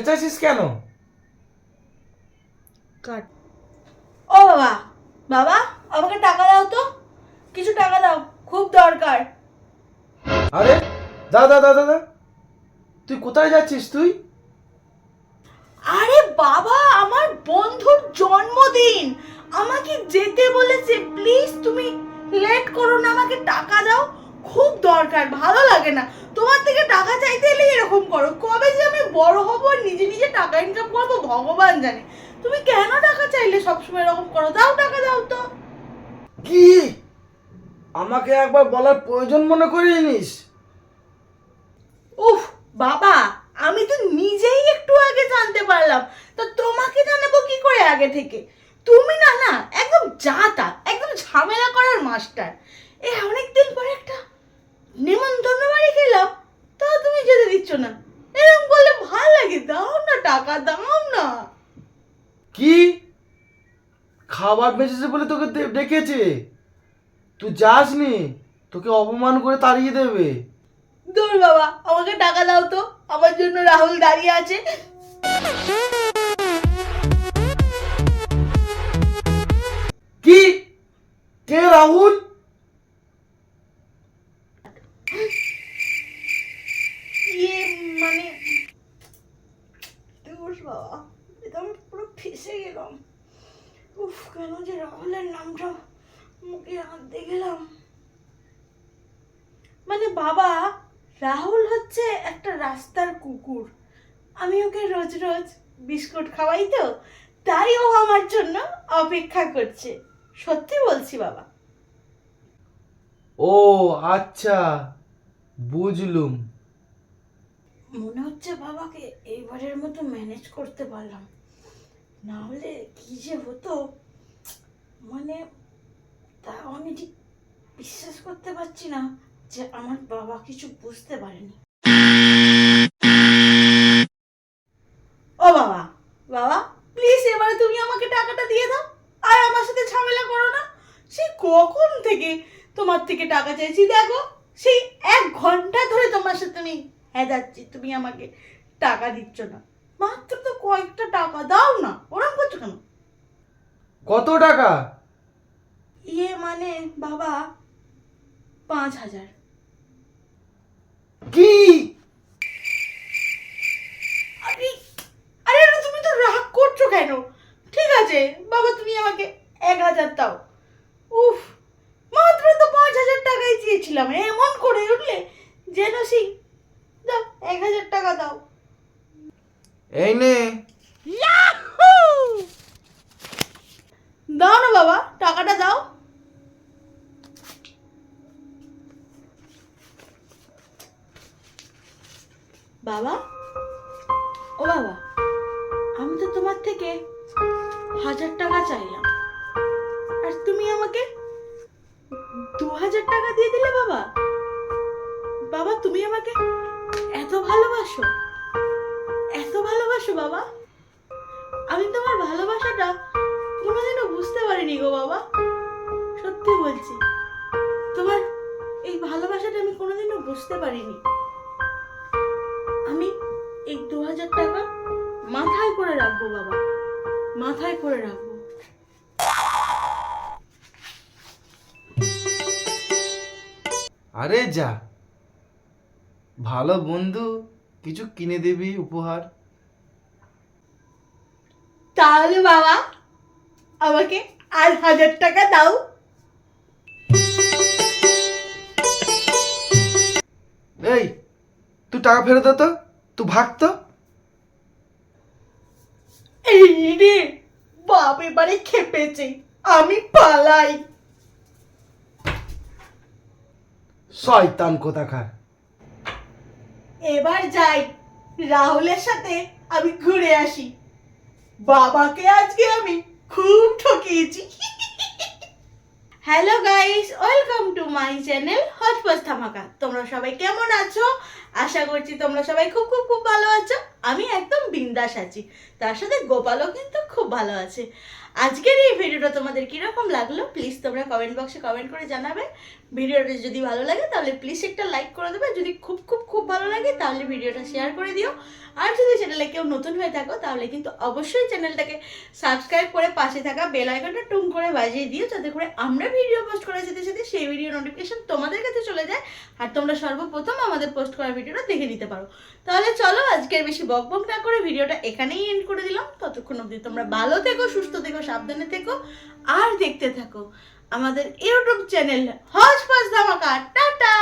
চেঁচাছিস কেন? কাট। ও বাবা বাবা আমাকে টাকা দাও তো। কিছু টাকা দাও খুব দরকার। আরে দাদা দাদা দাদা তুই কোথায় যাচ্ছিস তুই? আরে বাবা আমার বন্ধুর জন্মদিন। আমাকে যেতে বলেছে প্লিজ তুমি লেট করো না আমাকে টাকা দাও। খুব দরকার ভালো লাগে না। তোমার থেকে টাকা চাইতে এলে এরকম করো। কবে যে আমি বড় হব নিজে নিজে টাকা ইনকাম করব ভগবান জানে। তুমি কেন টাকা চাইলে সবসময় এরকম করো? দাও টাকা দাও তো। কি? আমাকে একবার বলার প্রয়োজন মনে করিস? উফ বাবা আমি তো নিজেই একটু আগে জানতে পারলাম। তো তোমাকে জানাব কি করে আগে থেকে? তুমি না না একদম জাতা একদম ঝামেলা করার মাস্টার। এই অনেকদিন পরে একটা নেমন্তন্ন বাড়ি গেলাম তাও তুমি যেতে দিচ্ছ না। এরকম করলে ভালো লাগে দাও না টাকা দাও না। কি? খাবার বেঁচেছে বলে তোকে ডেকেছে? তুই যাসনি তোকে অপমান করে তাড়িয়ে দেবে। দূর বাবা আমাকে টাকা দাও তো আমার জন্য রাহুল দাঁড়িয়ে আছে। কেন যে রাহুলের নামটা মুখে আনতে গেলাম? মানে বাবা রাহুল হচ্ছে একটা রাস্তার কুকুর। আমি ওকে রোজ রোজ বিস্কুট খাওয়াই তো তাই ও আমার জন্য অপেক্ষা করছে। সত্যি বলছি বাবা। ও আচ্ছা বুঝলুম। মনে হচ্ছে বাবাকে এইবারের মতো ম্যানেজ করতে পারলাম। না হলে কি যে হতো? মানে তাও আমি ঠিক বিশ্বাস করতে পারছি না যে আমার বাবা কিছু বুঝতে পারেনি। ও বাবা বাবা প্লিজ এবারে তুমি আমাকে টাকাটা দিয়ে দাও। আর আমার সাথে ঝামেলা করো না। সে কখন থেকে তোমার থেকে টাকা চাইছি দেখো? সেই এক ঘণ্টা ধরে তোমার সাথে আমি হ্যাঁ যাচ্ছি তুমি আমাকে টাকা দিচ্ছ না। মাত্র তো কয়েকটা টাকা দাও না ওরকম করছ কেন? কত টাকা? ইয়ে মানে বাবা পাঁচ হাজার। কি? আরে আরে তুমি তো রাগ করছ কেন? ঠিক আছে বাবা তুমি আমাকে এক হাজার দাও। উফ মাত্র তো পাঁচ হাজার টাকাই চেয়েছিলাম। এমন করে উঠলে যেন সিং দাও এক হাজার টাকা দাও। এই নে। দাও না বাবা, টাকাটা দাও। বাবা? ও বাবা, আমি তো তোমার থেকে হাজার টাকা চাইলাম। আর তুমি আমাকে দু হাজার টাকা দিয়ে দিলে বাবা? বাবা, তুমি আমাকে এত ভালোবাসো। এত ভালোবাসো বাবা। আমি তোমার ভালোবাসাটা কোনোদিনও বুঝতে পারিনি গো বাবা। সত্যি বলছি। তোমার এই ভালোবাসাটা আমি কোনোদিনও বুঝতে পারিনি। আমি এই দু হাজার টাকা মাথায় করে রাখব বাবা। মাথায় করে রাখব। আরে যা। ভালো বন্ধু কিছু কিনে দিবি উপহার। তাহলে বাবা আমাকে আর হাজার টাকা দাও। এই তুই টাকা ফেরত দে তো তুই ভাগ তো। এই রে বাপ এবারে খেপেছে আমি পালাই। শয়তান কোথাকার। এবার যাই রাহুলের সাথে আমি ঘুরে আসি। বাবাকে আজকে আমি খুব ঠকিয়েছি। Hello guys welcome to my channel হজপাস ধামাকা তোমরা সবাই কেমন আছো? আশা করছি তোমরা সবাই খুব খুব খুব ভালো আছো। আমি একদম বিন্দাস আছি। তার সাথে গোপালও কিন্তু খুব ভালো আছে। আজকের এই ভিডিওটা তোমাদের কীরকম লাগল প্লিজ তোমরা কমেন্ট বক্সে কমেন্ট করে জানাবে। ভিডিওটা যদি ভালো লাগে তাহলে প্লিজ একটা লাইক করে দেবে। যদি খুব খুব খুব ভালো লাগে তাহলে ভিডিওটা শেয়ার করে দিও। আর যদি চ্যানেলে কেউ নতুন হয়ে থাকো তাহলে কিন্তু অবশ্যই চ্যানেলটাকে সাবস্ক্রাইব করে পাশে থাকা বেল আইকনটা টুম করে বাজিয়ে দিও যাতে করে আমরা ভিডিও পোস্ট করার সাথে সাথে সেই ভিডিও নোটিফিকেশন তোমাদের কাছে চলে যায়। আর তোমরা সর্বপ্রথম আমাদের পোস্ট করা ভিডিওটা দেখে নিতে পারো। তাহলে চলো আজকের বেশি বক বক না করে ভিডিওটা এখানেই এন্ড করে দিলাম। ততক্ষণ অবধি তোমরা ভালো থেকো, সুস্থ থেকো, সাবধানে থেকো, আর দেখতে থাকো আমাদের ইউটিউব চ্যানেল হজ ফজ ধামাকা। টাটা!